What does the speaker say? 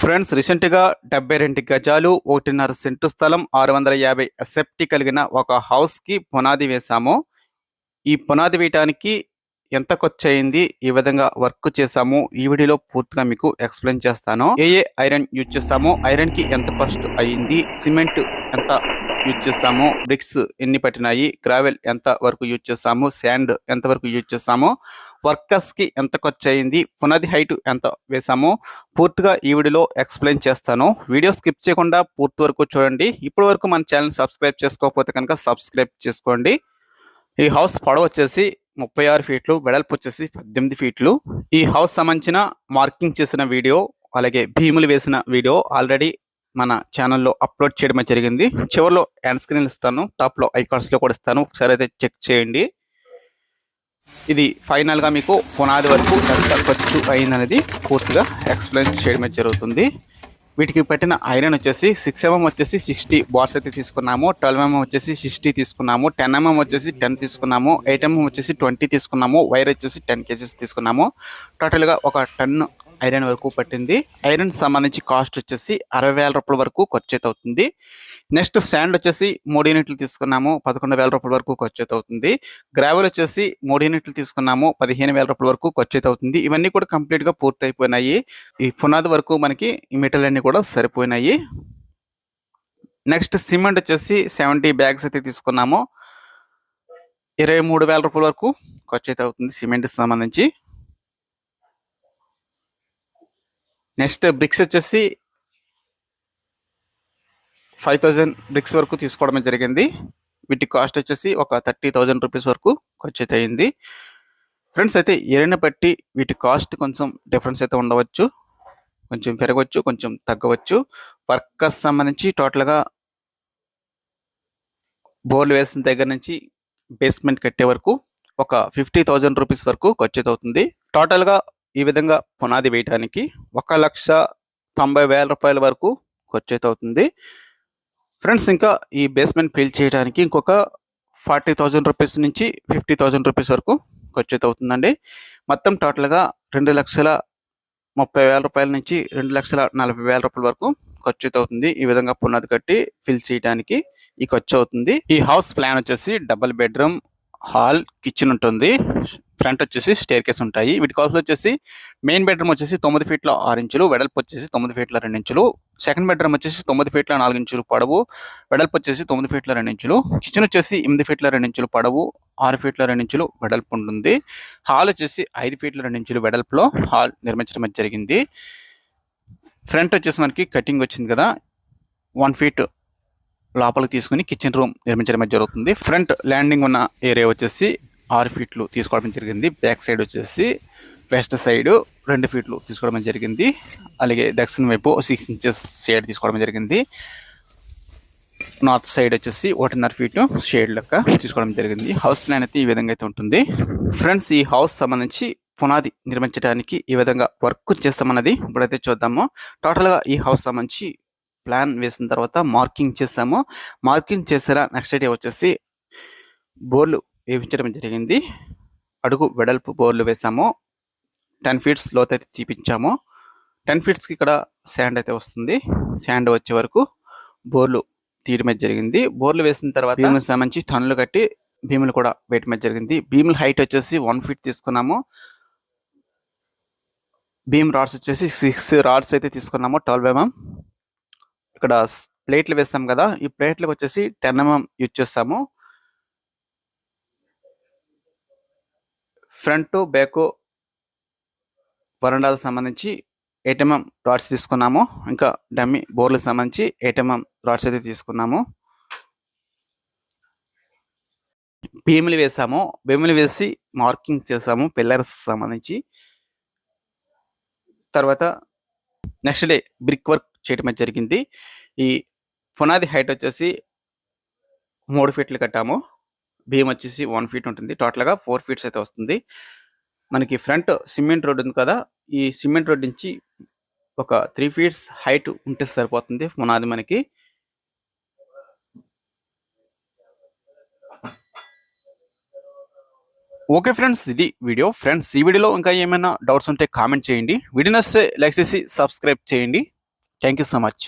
Friends రీసెంట్గా డెబ్బై రెండు గజాలు ఒకటిన్నర సెంటు స్థలం ఆరు వందల యాభై ఎసెప్టీ కలిగిన ఒక హౌస్కి పునాది వేశాము. ఈ పునాది వేయటానికి ఎంత ఖర్చు అయింది ఈ విధంగా వర్క్ చేసాము ఈ వీడియోలో పూర్తిగా మీకు ఎక్స్ప్లెయిన్ చేస్తాను. ఏ ఏ ఐరన్ యూజ్ చేస్తామో ఐరన్కి ఎంత కాస్ట్ అయ్యింది సిమెంట్ ఎంత యూజ్ చేస్తాము బ్రిక్స్ ఎన్ని పట్టినాయి గ్రావెల్ ఎంత వరకు యూజ్ చేస్తాము శాండ్ ఎంత వరకు యూజ్ చేస్తాము వర్కర్స్కి ఎంత ఖర్చు అయింది పునాది హైట్ ఎంత వేసామో పూర్తిగా ఈ వీడియోలో ఎక్స్ప్లెయిన్ చేస్తాను. వీడియో స్కిప్ చేయకుండా పూర్తి వరకు చూడండి. ఇప్పటి వరకు మన ఛానల్ సబ్స్క్రైబ్ చేసుకోకపోతే కనుక సబ్స్క్రైబ్ చేసుకోండి. ఈ హౌస్ పొడవ వచ్చేసి ముప్పై ఆరు ఫీట్లు వెడల్పు వచ్చేసి పద్దెనిమిది ఫీట్లు. ఈ హౌస్ సంబంధించిన మార్కింగ్ చేసిన వీడియో అలాగే భీములు వేసిన వీడియో ఆల్రెడీ మన ఛానల్లో అప్లోడ్ చేయడమే జరిగింది. చివరిలో ఎండ్ స్క్రీన్ ఇస్తాను టాప్లో ఐకాన్స్లో కూడా ఇస్తాను. ఒకసారి అయితే చెక్ చేయండి. ఇది ఫైనల్గా మీకు పునాది వరకు ఎంత ఖర్చు అయిందనేది పూర్తిగా ఎక్స్ప్లెయిన్ చేయడం జరుగుతుంది. వీటికి పెట్టిన ఐరన్ వచ్చేసి సిక్స్ ఎంఎం వచ్చేసి సిక్స్టీ బార్స్ అయితే తీసుకున్నాము. ట్వెల్వ్ ఎంఎం వచ్చేసి సిక్స్టీ తీసుకున్నాము. టెన్ ఎంఎం వచ్చేసి టెన్ తీసుకున్నాము. ఎయిట్ ఎంఎం వచ్చేసి ట్వంటీ తీసుకున్నాము. వైర్ వచ్చేసి టెన్ కేజీస్ తీసుకున్నాము. టోటల్గా ఒక టన్ ఐరన్ వరకు పట్టింది. ఐరన్ సంబంధించి కాస్ట్ వచ్చేసి అరవై వేల రూపాయల వరకు ఖర్చు అయితే అవుతుంది నెక్స్ట్ శాండ్ వచ్చేసి మూడు యూనిట్లు తీసుకున్నాము పదకొండు వేల రూపాయల వరకు ఖర్చు అయితే అవుతుంది గ్రావెల్ వచ్చేసి మూడు యూనిట్లు తీసుకున్నాము పదిహేను వేల రూపాయల వరకు ఖర్చు అయితే అవుతుంది ఇవన్నీ కూడా కంప్లీట్గా పూర్తయిపోయినాయి. పూర్తి అయిపోయినాయి ఈ పునాది వరకు మనకి ఈ మెటీరియల్ అన్నీ కూడా సరిపోయినాయి. నెక్స్ట్ సిమెంట్ వచ్చేసి సెవెంటీ బ్యాగ్స్ అయితే తీసుకున్నాము. ఇరవై మూడు వేల రూపాయల వరకు ఖర్చు అయితే అవుతుంది సిమెంట్కి సంబంధించి. నెక్స్ట్ బ్రిక్స్ వచ్చేసి ఫైవ్ థౌజండ్ బ్రిక్స్ వరకు తీసుకోవడం జరిగింది. వీటి కాస్ట్ వచ్చేసి ఒక థర్టీ థౌజండ్ రూపీస్ వరకు ఖర్చు అయితే అయింది ఫ్రెండ్స్ అయితే ఏరైనా బట్టి వీటి కాస్ట్ కొంచెం డిఫరెన్స్ అయితే ఉండవచ్చు. కొంచెం పెరగవచ్చు కొంచెం తగ్గవచ్చు. వర్కర్స్ సంబంధించి టోటల్గా బోర్లు వేసిన దగ్గర నుంచి బేస్మెంట్ కట్టే వరకు ఒక ఫిఫ్టీ థౌజండ్ రూపీస్ వరకు ఖర్చు అవుతుంది టోటల్గా ఈ విధంగా పునాది వేయటానికి ఒక లక్ష తొంభై వేల రూపాయల వరకు ఖర్చు అయితే అవుతుంది ఫ్రెండ్స్ ఇంకా ఈ బేస్మెంట్ ఫిల్ చేయడానికి ఇంకొక ఫార్టీ థౌజండ్ రూపీస్ నుంచి ఫిఫ్టీ థౌజండ్ రూపీస్ వరకు ఖర్చు అయితే అవుతుందండి మొత్తం టోటల్గా రెండు లక్షల ముప్పై వేల రూపాయల నుంచి రెండు లక్షల నలభై వేల రూపాయల వరకు ఖర్చు అయితే అవుతుంది ఈ విధంగా పునాది కట్టి ఫిల్ చేయడానికి ఈ ఖర్చు అవుతుంది ఈ హౌస్ ప్లాన్ వచ్చేసి డబుల్ బెడ్రూమ్ హాల్ కిచెన్ ఉంటుంది. ఫ్రంట్ వచ్చేసి స్టేర్ కేస్ ఉంటాయి. వీటి కాస్ట్ వచ్చేసి మెయిన్ బెడ్రూమ్ వచ్చేసి తొమ్మిది ఫీట్ల ఆరు ఇంచులు వెడల్పు వచ్చేసి తొమ్మిది ఫీట్ల రెండు ఇంచులు సెకండ్ బెడ్రూమ్ వచ్చేసి తొమ్మిది ఫీట్ల నాలుగు ఇంచులు పొడవు వెడల్పు వచ్చేసి తొమ్మిది ఫీట్ల రెండు ఇంచులు కిచెన్ వచ్చేసి ఎనిమిది ఫీట్ల రెండు ఇంచులు పొడవు ఆరు ఫీట్ల రెండు ఇంచులు వెడల్పు ఉంటుంది. హాల్ వచ్చేసి ఐదు ఫీట్ల రెండు ఇంచులు వెడల్పులో హాల్ నిర్మించడం జరిగింది. ఫ్రంట్ వచ్చేసి మనకి కటింగ్ వచ్చింది కదా వన్ ఫీట్ లోపలికి తీసుకుని కిచెన్ రూమ్ నిర్మించడం జరుగుతుంది. ఫ్రంట్ ల్యాండింగ్ ఉన్న ఏరియా వచ్చేసి ఆరు ఫీట్లు తీసుకోవడం జరిగింది. బ్యాక్ సైడ్ వచ్చేసి వెస్ట్ సైడ్ రెండు ఫీట్లు తీసుకోవడం జరిగింది. అలాగే దక్షిణ వైపు సిక్స్ ఇంచెస్ షేడ్ తీసుకోవడం జరిగింది. నార్త్ సైడ్ వచ్చేసి ఒకటిన్నర ఫీట్ షేడ్ లెక్క తీసుకోవడం జరిగింది. హౌస్ ప్లాన్ అయితే ఈ విధంగా అయితే ఉంటుంది. ఫ్రెండ్స్ ఈ హౌస్ సంబంధించి పునాది నిర్మించడానికి ఈ విధంగా వర్క్ చేస్తామన్నది ఇప్పుడైతే చూద్దాము. టోటల్గా ఈ హౌస్ సంబంధించి ప్లాన్ వేసిన తర్వాత మార్కింగ్ చేసాము. మార్కింగ్ చేసారా నెక్స్ట్ డే వచ్చేసి బోర్లు వేయించడం జరిగింది. అడుగు వెడల్పు బోర్లు వేసాము. టెన్ ఫీట్స్ లోతు అయితే తీపించాము. టెన్ ఫీట్స్కి ఇక్కడ శాండ్ అయితే వస్తుంది. శాండ్ వచ్చే వరకు బోర్లు తీయడం జరిగింది. బోర్లు వేసిన తర్వాత భీములకు సంబంధించి టన్నులు కట్టి భీములు కూడా వేయటం జరిగింది. భీముల హైట్ వచ్చేసి వన్ ఫీట్ తీసుకున్నాము. భీమ్ రాడ్స్ వచ్చేసి సిక్స్ రాడ్స్ అయితే తీసుకున్నాము ట్వెల్వ్ ఎంఎం. ఇక్కడ ప్లేట్లు వేస్తాం కదా ఈ ప్లేట్లకు వచ్చేసి టెన్ ఎంఎం యూజ్ చేస్తాము. ఫ్రంట్ బ్యాక్ వరండాలకు సంబంధించి ఎయిట్ రాడ్స్ తీసుకున్నాము. ఇంకా డమ్మి బోర్లకు సంబంధించి ఎయిట్ రాడ్స్ అయితే తీసుకున్నాము. భీములు వేసాము. భీములు వేసి మార్కింగ్ చేసాము. పిల్లర్స్ సంబంధించి. తర్వాత నెక్స్ట్ డే బ్రిక్ వర్క్ చేయడం జరిగింది. ఈ పునాది హైట్ వచ్చేసి మూడు ఫీట్లు కట్టాము. భీమ్ వచ్చేసి వన్ ఫీట్ ఉంటుంది. టోటల్గా ఫోర్ ఫీట్స్ అయితే వస్తుంది. మనకి ఫ్రంట్ సిమెంట్ రోడ్ ఉంది కదా ఈ సిమెంట్ రోడ్ నుంచి ఒక త్రీ ఫీట్స్ హైట్ ఉంటే సరిపోతుంది పునాది మనకి. ఓకే ఫ్రెండ్స్ ఇది వీడియో. ఫ్రెండ్స్ ఈ వీడియోలో ఇంకా ఏమైనా డౌట్స్ ఉంటే కామెంట్ చేయండి. వీడియో నచ్చితే లైక్ చేసి సబ్స్క్రైబ్ చేయండి. Thank you so much.